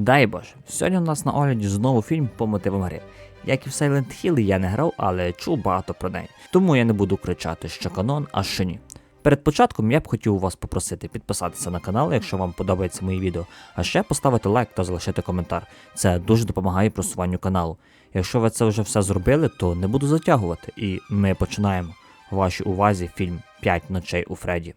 Дай Боже, сьогодні у нас на огляді знову фільм по мотивам гри. Як і в Silent Hill я не грав, але чув багато про неї. Тому я не буду кричати, що канон, а що ні. Перед початком я б хотів вас попросити підписатися на канал, якщо вам подобається мої відео, а ще поставити лайк та залишити коментар. Це дуже допомагає просуванню каналу. Якщо ви це вже все зробили, то не буду затягувати, і ми починаємо. Вашій увазі фільм «5 ночей у Фредді.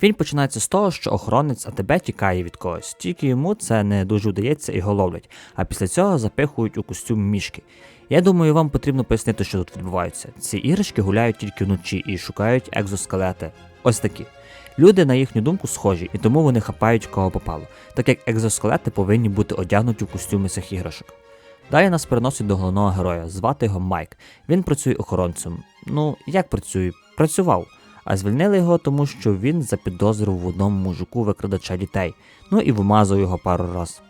Фільм починається з того, що охоронець АТБ тікає від когось, тільки йому це не дуже вдається і його ловлять, а після цього запихують у костюм мішки. Я думаю, вам потрібно пояснити, що тут відбувається. Ці іграшки гуляють тільки вночі і шукають екзоскелети. Ось такі. Люди, на їхню думку, схожі, і тому вони хапають кого попало, так як екзоскелети повинні бути одягнуті в костюми цих іграшок. Далі нас переносять до головного героя, звати його Майк. Він працює охоронцем. Ну, як працює? Працював. А звільнили його, тому що він запідозрив в одному мужику викрадача дітей. Ну і вимазав його пару раз.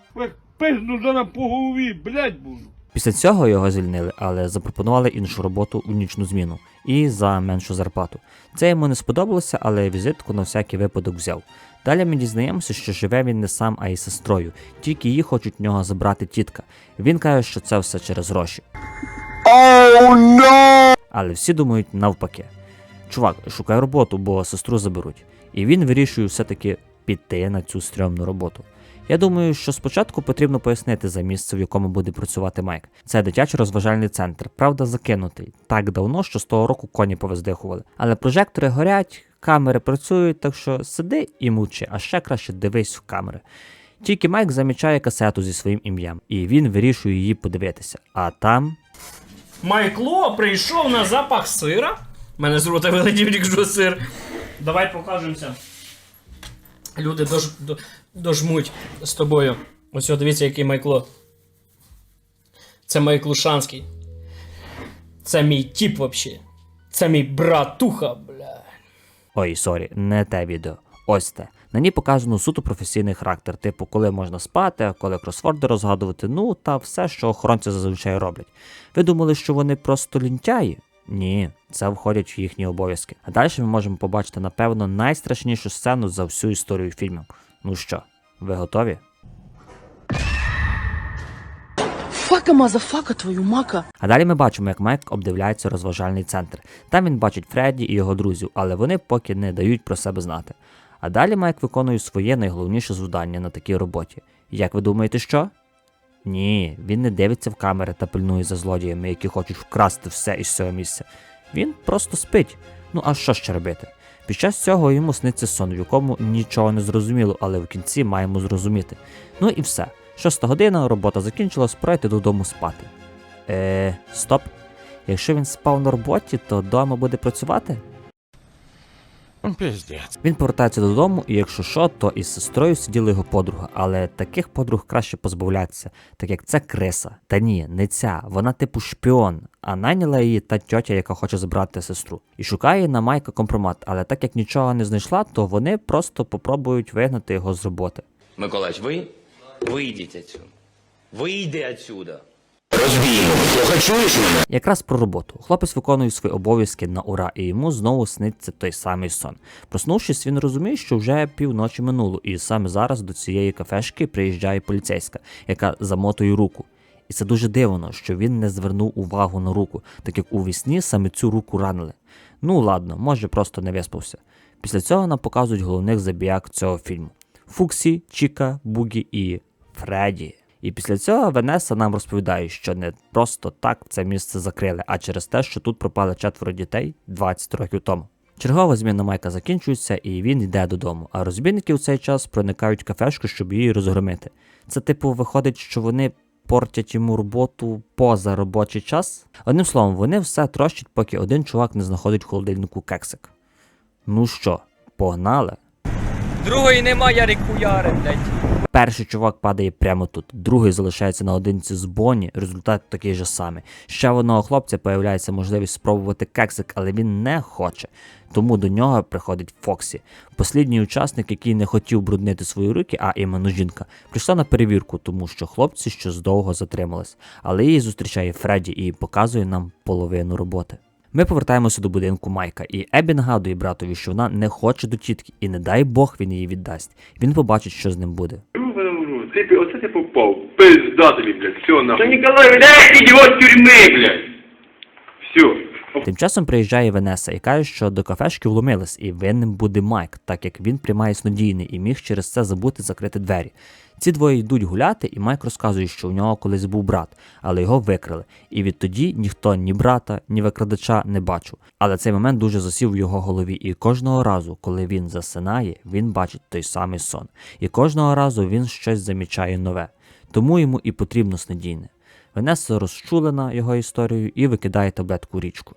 Пизну за по голові, блять буду. Після цього його звільнили, але запропонували іншу роботу у нічну зміну і за меншу зарплату. Це йому не сподобалося, але візитку на всякий випадок взяв. Далі ми дізнаємося, що живе він не сам, а й сестрою. Тільки її хочуть в нього забрати тітка. Він каже, що це все через гроші. Але всі думають навпаки. Чувак, шукай роботу, бо сестру заберуть. І він вирішує все-таки піти на цю стрьомну роботу. Я думаю, що спочатку потрібно пояснити за місце, в якому буде працювати Майк. Це дитячий розважальний центр, правда, закинутий так давно, що з того року коні повиздихували. Але прожектори горять, камери працюють, так що сиди і мовчи, а ще краще дивись в камери. Тільки Майк замічає касету зі своїм ім'ям, і він вирішує її подивитися. А там Майкло прийшов на запах сира. У мене з рота вилетів якщо сир. Давай покажемося. Люди дож, до, дожмуть з тобою. Ось дивіться, який Майкло. Це Майклушанський. Це мій тіп вообще. Це мій братуха, бля. Ой, сорі, не те відео. Ось те. На ній показано суто професійний характер, типу, коли можна спати, коли кросворди розгадувати, ну та все, що охоронці зазвичай роблять. Ви думали, що вони просто лінтяї? Ні, це входять в їхні обов'язки. А далі ми можемо побачити, напевно, найстрашнішу сцену за всю історію фільму. Ну що, ви готові? Фака, мазафака, твою мака. А далі ми бачимо, як Майк обдивляється розважальний центр. Там він бачить Фредді і його друзів, але вони поки не дають про себе знати. А далі Майк виконує своє найголовніше завдання на такій роботі. Як ви думаєте, що? Ні, він не дивиться в камери та пильнує за злодіями, які хочуть вкрасти все із цього місця. Він просто спить. Ну а що ще робити? Під час цього йому сниться сон, в якому нічого не зрозуміло, але в кінці маємо зрозуміти. Ну і все. Шоста година, робота закінчилась, пора йти додому спати. Е, стоп. Якщо він спав на роботі, то вдома буде працювати? Пиздец. Він повертається додому, і якщо що, то із сестрою сиділа його подруга, але таких подруг краще позбавлятися, так як це криса. Та ні, не ця, вона типу шпіон, а найняла її та тьотя, яка хоче забрати сестру. І шукає на Майка компромат, але так як нічого не знайшла, то вони просто попробують вигнати його з роботи. Миколаївич, ви вийдіть отсюда. Вийди отсюда. Якраз про роботу. Хлопець виконує свої обов'язки на ура, і йому знову сниться той самий сон. Проснувшись, він розуміє, що вже півночі минуло, і саме зараз до цієї кафешки приїжджає поліцейська, яка замотує руку. І це дуже дивно, що він не звернув увагу на руку, так як у вісні саме цю руку ранили. Ну ладно, може просто не виспався. Після цього нам показують головних забіяк цього фільму: Фуксі, Чіка, Бугі і Фредді. І після цього Венеса нам розповідає, що не просто так це місце закрили, а через те, що тут пропали четверо дітей 20 років тому. Чергова зміна Майка закінчується, і він йде додому, а розбійники в цей час проникають в кафешку, щоб її розгромити. Це, типу, виходить, що вони портять йому роботу поза робочий час. Одним словом, вони все трощать, поки один чувак не знаходить холодильнику кексик. Ну що, погнали? Другої нема, Ярик хуяри, блядь. Перший чувак падає прямо тут, другий залишається наодинці з Бонні, результат такий же самий. Ще в одного хлопця появляється можливість спробувати кексик, але він не хоче. Тому до нього приходить Фоксі. Послідній учасник, який не хотів бруднити свої руки, а іменно жінка, прийшла на перевірку, тому що хлопці щось довго затримались. Але її зустрічає Фредді і показує нам половину роботи. Ми повертаємося до будинку Майка, і Ебі нагадує братові, що вона не хоче до тітки, і не дай Бог він її віддасть. Він побачить, що з ним буде. Ти, оце ти попав. Пизда тобі, блядь, все нахуй. Та Ніколай, блядь, ідіот тюрми, блядь. Все. Тим часом приїжджає Венеса і каже, що до кафешки вломились, і винним буде Майк, так як він приймає снодійне і міг через це забути закрити двері. Ці двоє йдуть гуляти, і Майк розказує, що у нього колись був брат, але його викрили. І відтоді ніхто ні брата, ні викрадача не бачив. Але цей момент дуже засів в його голові, і кожного разу, коли він засинає, він бачить той самий сон. І кожного разу він щось замічає нове. Тому йому і потрібно снодійне. Венеса розчулена його історією і викидає таблетку річку.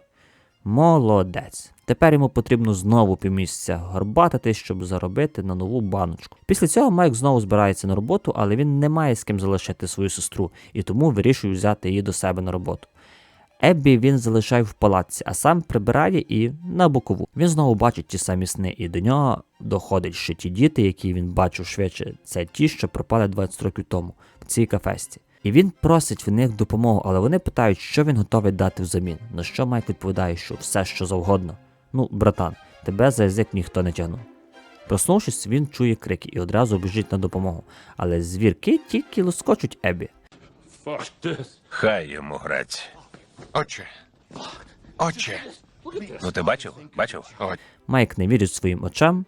Молодець. Тепер йому потрібно знову півмісяця горбатити, щоб заробити на нову баночку. Після цього Майк знову збирається на роботу, але він не має з ким залишити свою сестру і тому вирішує взяти її до себе на роботу. Еббі він залишає в палаці, а сам прибирає і на бокову. Він знову бачить ті самі сни, і до нього доходить, що ті діти, які він бачив швидше, це ті, що пропали 20 років тому в цій кафесті. І він просить в них допомогу, але вони питають, що він готовий дати взамін. На що Майк відповідає, що все, що завгодно. Ну, братан, тебе за язик ніхто не тягнув. Проснувшись, він чує крики і одразу біжить на допомогу. Але звірки тільки лоскочуть Ебі. Хай йому грать. Отче. Отче. Ну ти бачив? Бачив? Майк не вірить своїм очам,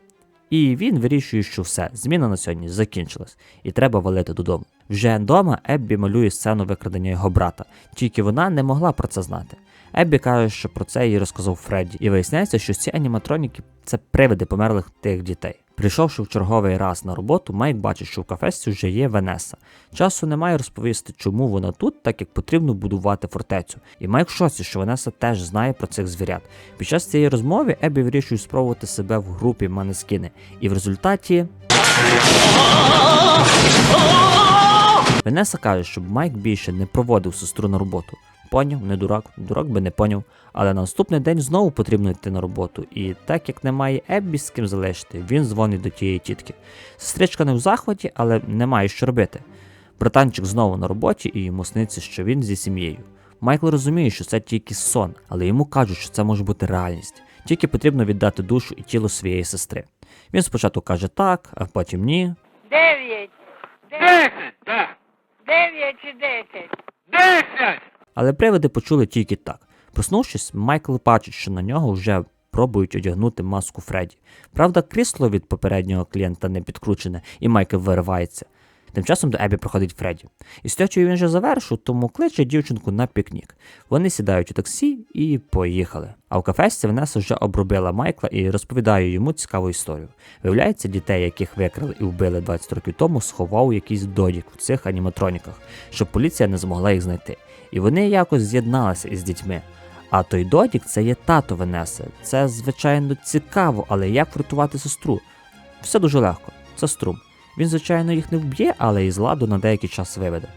і він вирішує, що все, зміна на сьогодні закінчилась, і треба валити додому. Вже вдома Еббі малює сцену викрадення його брата, тільки вона не могла про це знати. Еббі каже, що про це їй розказав Фредді, і виясняється, що ці аніматроніки це привиди померлих тих дітей. Прийшовши в черговий раз на роботу, Майк бачить, що в кафесці вже є Венеса. Часу немає розповісти, чому вона тут, так як потрібно будувати фортецю. І Майк в шоці, що Венеса теж знає про цих звірят. Під час цієї розмови Еббі вирішує спробувати себе в групі Манескіни, і в результаті. Венеса каже, щоб Майк більше не проводив сестру на роботу. Поняв, не дурак, дурак би не поняв. Але на наступний день знову потрібно йти на роботу, і так як немає Еббі з ким залишити, він дзвонить до тієї тітки. Сестричка не в захваті, але не має що робити. Братанчик знову на роботі, і йому сниться, що він зі сім'єю. Майкл розуміє, що це тільки сон, але йому кажуть, що це може бути реальність. Тільки потрібно віддати душу і тіло своєї сестри. Він спочатку каже так, а потім ні, Дев'ять. Десять, так. Чи десять? Десять! Але привиди почули тільки так. Проснувшись, Майкл бачить, що на нього вже пробують одягнути маску Фредді. Правда, крісло від попереднього клієнта не підкручене, і Майкл виривається. Тим часом до Ебі проходить Фредді. І з він вже завершив, тому кличе дівчинку на пікнік. Вони сідають у таксі і поїхали. А в кафесці Венеса вже обробила Майкла і розповідає йому цікаву історію. Виявляється, дітей, яких викрали і вбили 20 років тому, сховав якийсь додік в цих аніматроніках, щоб поліція не змогла їх знайти. І вони якось з'єдналися із дітьми. А той додік це є тато Венеси. Це, звичайно, цікаво, але як врятувати сестру? Все дуже легко. Це струм. Він, звичайно, їх не вб'є, але із ладу на деякий час виведе.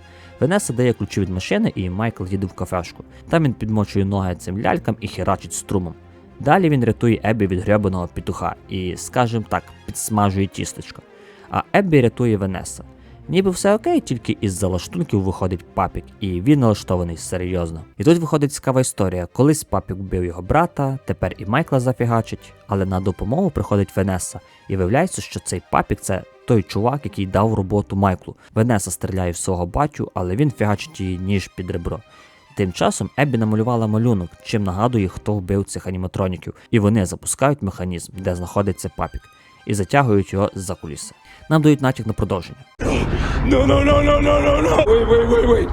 Венеса дає ключі від машини, і Майкл їде в кафешку. Там він підмочує ноги цим лялькам і херачить струмом. Далі він рятує Еббі від гребаного петуха і, скажімо так, підсмажує тістечко. А Еббі рятує Венеса. Ніби все окей, тільки із залаштунків виходить папік, і він налаштований серйозно. І тут виходить цікава історія. Колись папік вбив його брата, тепер і Майкла зафігачить, але на допомогу приходить Венеса, і виявляється, що цей папік це той чувак, який дав роботу Майклу. Венеса стріляє в свого батю, але він фігачить її ніж під ребро. Тим часом Еббі намалювала малюнок, чим нагадує, хто вбив цих аніматроніків, і вони запускають механізм, де знаходиться папік, і затягують його за куліси. Нам дають натяк на продовження. No, no, no, no, no, no, no. Wait, wait, wait, wait.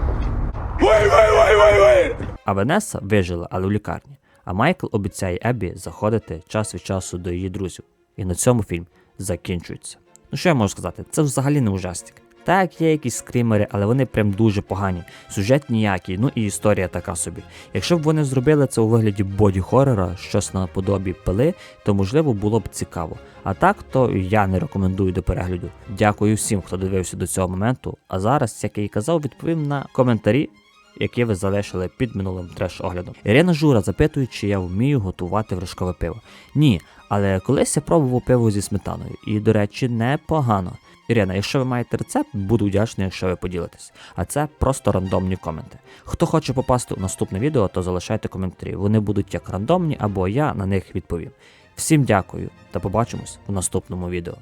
Wait, wait, wait, wait, wait. А Венеса вижила, але в лікарні. А Майкл обіцяє Еббі заходити час від часу до її друзів. І на цьому фільм закінчується. Ну що я можу сказати? Це взагалі не ужастик. Так, є якісь скримери, але вони прям дуже погані. Сюжет ніякий, ну і історія така собі. Якщо б вони зробили це у вигляді боді-хоррора, щось наподобі пили, то можливо було б цікаво. А так, то я не рекомендую до перегляду. Дякую всім, хто дивився до цього моменту. А зараз, як я і казав, відповім на коментарі, які ви залишили під минулим треш-оглядом. Ірина Жура запитує, чи я вмію готувати вершкове пиво. Ні, але колись я пробував пиво зі сметаною, і, до речі, непогано. Ірина, якщо ви маєте рецепт, буду вдячний, якщо ви поділитесь. А це просто рандомні коменти. Хто хоче попасти у наступне відео, то залишайте коментарі. Вони будуть як рандомні, або я на них відповім. Всім дякую та побачимось у наступному відео.